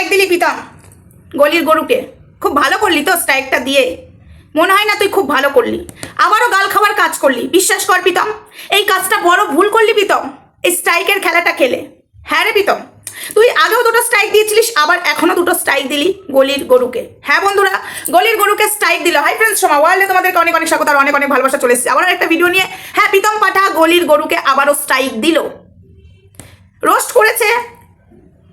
Strike দিলি পিতাম গলির গরুকে। খুব ভালো করলি তো স্ট্রাইকটা দিয়ে। মনে হয় না তুই খুব ভালো করলি। আবারও গাল খাবার কাজ করলি। বিশ্বাস কর পিতম এই কাজটা বড় ভুল করলি পিতম এই স্ট্রাইকের খেলাটা খেলে। হ্যাঁ রে পিতম তুই আগেও দুটো স্ট্রাইক দিয়েছিলিস, আবার এখনও দুটো স্ট্রাইক দিলি গলির গরুকে। হ্যাঁ বন্ধুরা, গলির গরুকে স্ট্রাইক দিল। হাই ফ্রেন্ডস সময় ওয়ার্ল্ডে তোমাদেরকে অনেক অনেক স্বাগত আর অনেক অনেক ভালোবাসা চলে এসেছে। আবার একটা ভিডিও নিয়ে। হ্যাঁ প্রীতম পাঠা গলির গরুকে আবারও স্ট্রাইক দিল। রোস্ট করেছে।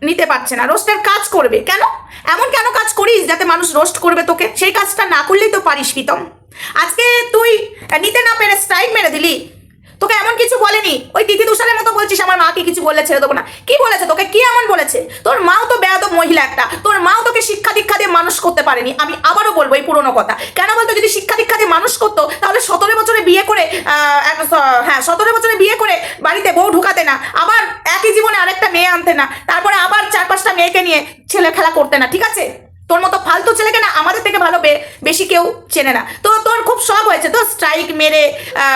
নিতে পারছে না। রোস্টের কাজ করবে। কেন? এমন কেন কাজ করিস যাতে মানুষ রোস্ট করবে তোকে? সেই কাজটা না করলেই তো পারিস, প্রীতম। আজকে তুই নিতে না পেরে স্ট্রাইক মেরে দিলি। তোকে এমন কিছু বলেনি? ওই দিদি তুষারের মতো বলছিস আমার মাকে কিছু বললে ছেড়ে দেবো না। কি বলেছে তোকে? কি এমন বলেছে? তোর মাও তো বেয়াদব মহিলা একটা। তোর মাও তোকে শিক্ষা দীক্ষা দিয়ে মানুষ করতে পারেনি। আমি আবারও বলব এই পুরোনো কথা। কেন বলতো? যদি শিক্ষা দীক্ষা দিয়ে মানুষ করতো, তাহলে সতেরো বছরে বিয়ে করে হ্যাঁ সতেরো বছরে বিয়ে করে বাড়িতে বউ ঢুকাতে না, আবার একই জীবনে আরেকটা মেয়ে আনতে না, তারপরে আবার চার পাঁচটা মেয়েকে নিয়ে ছেলে খেলা করতে না, ঠিক আছে? তোর মতো ফালতু ছেলেকে না আমাদের থেকে ভালো বেশি কেউ চেনে না। তো তোর খুব শখ হয়েছে। তো স্ট্রাইক মেরে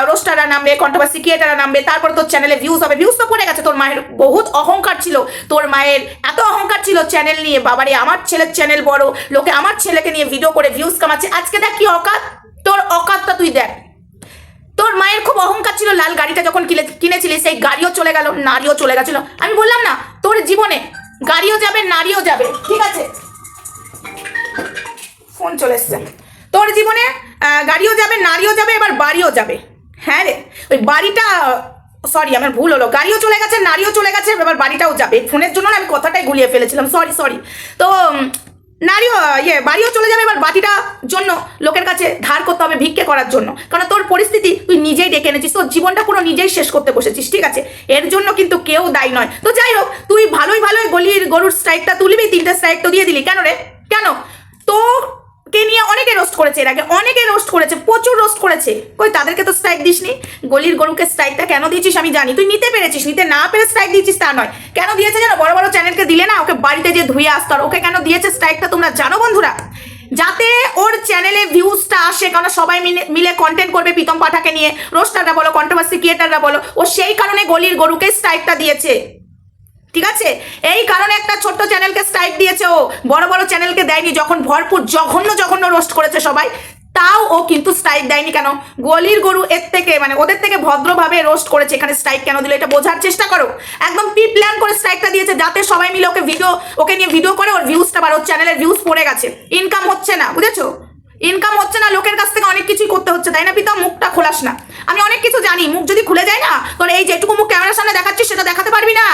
রোস্টাররা নামবে কন্ট্রোভার্সি ক্রিয়েটাররা নামবে, তারপর তোর চ্যানেলে ভিউজ হবে। ভিউজ তো পড়ে গেছে। তোর মায়ের বহুত অহংকার ছিল। তোর মায়ের এত অহংকার ছিল চ্যানেল নিয়ে। বাবারে, আমার ছেলের চ্যানেল বড়। লোকে আমার ছেলেকে নিয়ে ভিডিও করে ভিউজ কামাচ্ছে। আজকে দেখ কি অকাত। তোর অকাতটা তুই দেখ। তোর মায়ের খুব অহংকার ছিল। লাল গাড়িটা যখন কিনে কিনেছিলি, সেই গাড়িও চলে গেল, নারীও চলে গেছিল। আমি বললাম না, তোর জীবনে গাড়িও যাবে, নারীও যাবে। ঠিক আছে? ফোন চলে এসছে। তোর জীবনে গাড়িও যাবে, নারীও যাবে, এবার বাড়িও যাবে। হ্যাঁ রে? ওই বাড়িটা সরি আমার ভুল হলো। গাড়িও চলে গেছে, নারীও চলে গেছে, এবার বাড়িটাও যাবে। ফোনের জন্য আমি কথাটাই গুলিয়ে ফেলেছিলাম সরি সরি তো নারীও ইয়ে বাড়িও চলে যাবে এবার বাটিটা জন্য, লোকের কাছে ধার করতে হবে ভিক্ষে করার জন্য। কারণ তোর পরিস্থিতি তুই নিজেই ডেকে এনেছিস, তোর জীবনটা পুরো নিজেই শেষ করতে বসেছিস, ঠিক আছে? এর জন্য কিন্তু কেউ দায়ী নয়। তো যাই হোক, তুই ভালোই ভালোই গলির গরুর স্ট্রাইকটা তুলবি, তিনটে স্ট্রাইক তো দিয়ে দিলি। কেন রে? কেন? তোকে নিয়ে অনেকে রোস্ট করেছে এর আগে? অনেকে রোস্ট করেছে, প্রচুর রোস্ট করেছে। কই, তাদেরকে তো স্ট্রাইক দিসনি? গলির গরুকে স্ট্রাইকটা কেন দিয়েছিস আমি জানি। তুই নিতে পেরেছিস, নিতে না পেরে স্ট্রাইক দিয়েছিস তা নয়। কেন দিয়েছে জানো? বড় বড় চ্যানেলকে দিলে না, ওকে বাড়িতে যে ধুয়ে আসতো আর ওকে কেন দিয়েছে স্ট্রাইকটা তোমরা জানো বন্ধুরা? যাতে ওর চ্যানেলে ভিউজটা আসে কারণ সবাই মিলে মিলে কন্টেন্ট করবে প্রীতম পাঠাকে নিয়ে। রোস্টাররা বলো কন্ট্রোভার্সি ক্রিয়েটাররা বলো, ও সেই কারণে গলির গরুকে স্ট্রাইকটা দিয়েছে। ঠিক আছে? এই কারণে একটা ছোট্ট চ্যানেলকে স্ট্রাইক দিয়েছে ও। বড় বড় চ্যানেলকে দেয়নি, যখন ভরপুর, জঘন্য জঘন্য রোস্ট করেছে সবাই। তাও ও কিন্তু স্ট্রাইক দেয়নি কেন? গলির গরু এর থেকে মানে ওদের থেকে ভদ্রভাবে রোস্ট করেছে, এখানে স্ট্রাইক কেন দিল? এটা বোঝার চেষ্টা করো। একদম প্রি প্ল্যান করে স্ট্রাইকটা দিয়েছে, যাতে সবাই মিলে ওকে ভিডিও ওকে নিয়ে ভিডিও করে, ওর ভিউজটা বার ওর চ্যানেলের ভিউজ পড়ে গেছে। ইনকাম হচ্ছে না, বুঝেছ? ইনকাম হচ্ছে না, লোকের কাছ থেকে অনেক কিছুই করতে হচ্ছে, তাই না পিতা? মুখটা খোলাস না। আমি অনেক কিছু জানি, মুখ যদি খুলে যায় না তোর এই যেটুকু মুখ ক্যামেরার সামনে দেখাচ্ছিস, সেটা দেখাতে পারবি না।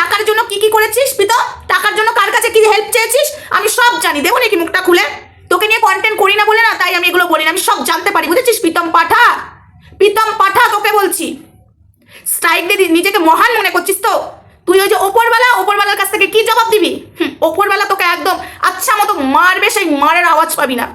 টাকার জন্য কি কি করেছিস পিতা টাকার জন্য কার কাছে কি হেল্প চেয়েছিস? আমি সব জানি। দেবো নাকি মুখটা খুলে। তোকে নিয়ে কন্টেন্ট করি না বলে না তাই আমি এগুলো বলি না আমি সব জানতে পারি। বুঝেছিস প্রীতম পাঠা? প্রীতম পাঠা তোকে বলছি। স্ট্রাইক দিয়ে নিজেকে মহান মনে করছিস তো? তুই ওই যে ওপরবেলা ওপরবেলার কাছ থেকে কি জবাব দিবি? হুম, ওপরবেলা তোকে একদম আচ্ছা মতো মারবে সেই মারের আওয়াজ পাবি না।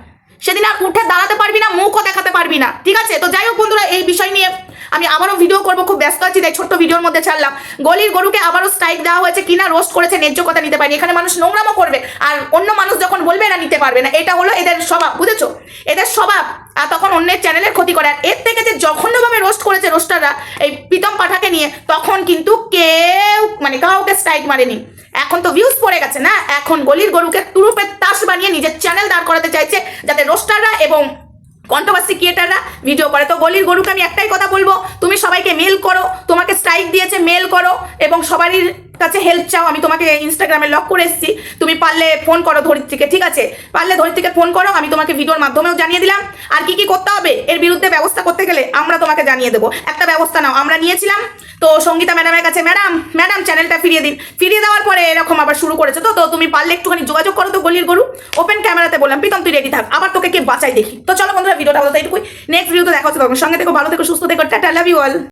সেদিন আর উঠে দাঁড়াতে পারবি না মুখও দেখাতে পারবি না। ঠিক আছে? তো যাই হোক বন্ধুরা এই বিষয় নিয়ে আমি আবারও ভিডিও করব, খুব ব্যস্ত আছি, তাই ছোট্ট ভিডিওর মধ্যে ছাড়লাম। গলির গরুকে আবারও স্ট্রাইক দেওয়া হয়েছে, কিনা রোস্ট করেছে, ন্যায্য কথা নিতে পারেনি। এখানে মানুষ নোংরামও করবে, আর অন্য মানুষ যখন বলবে, এরা নিতে পারবে না। এটা হলো এদের স্বভাব, বুঝেছ? এদের স্বভাব, আর তখন অন্যের চ্যানেলের ক্ষতি করে। আর এর থেকে যে জঘন্যভাবে রোস্ট করেছে রোস্টাররা এই প্রীতম পাঠাকে নিয়ে, তখন কিন্তু কেউ মানে কাউকে স্ট্রাইক মারেনি। এখন তো ভিউজ পড়ে গেছে না? এখন গলির গরুকে তুরুপের তাস বানিয়ে নিজের চ্যানেল দাঁড় করাতে চাইছে, যাতে রোস্টাররা এবং কন্ট্রোভার্সি ক্রিয়েটাররা ভিডিও করে। তো গলির গরুকে আমি একটাই কথা বলব, তুমি সবাইকে মেল করো, তোমাকে স্ট্রাইক দিয়েছে মেল করো, এবং সবারই কাছে হেল্প চাও। আমি তোমাকে ইনস্টাগ্রামে লক করে এসেছি। তুমি পারলে ফোন করো ধরিত্রীকে, ঠিক আছে? পারলে ধরিত্রীকে ফোন করো, আমি তোমাকে ভিডিওর মাধ্যমেও জানিয়ে দিলাম। আর কি কি করতে হবে? এর বিরুদ্ধে ব্যবস্থা করতে গেলে আমরা তোমাকে জানিয়ে দেবো। একটা ব্যবস্থা নাও। আমরা নিয়েছিলাম তো সঙ্গীতা ম্যাডামের কাছে, ম্যাডাম ম্যাডাম, চ্যানেলটা ফিরিয়ে দিন। ফিরিয়ে দেওয়ার পরে এরকম আবার শুরু করেছে। তো তো তুমি পারলে একটুখানি যোগাযোগ করো তো গলির গরু। ওপেন ক্যামেরাতে বললাম, প্রীতম, তুই রেডি থাক। আবার তোকে কে বাঁচাই দেখি? তো চলো বন্ধুরা, ভিডিওটা হতো এইটুকুই। নেক্সট ভিডিওতে দেখা হচ্ছে তখন সঙ্গে দেখো ভালো থেকো, সুস্থ থেকো। Tata love you all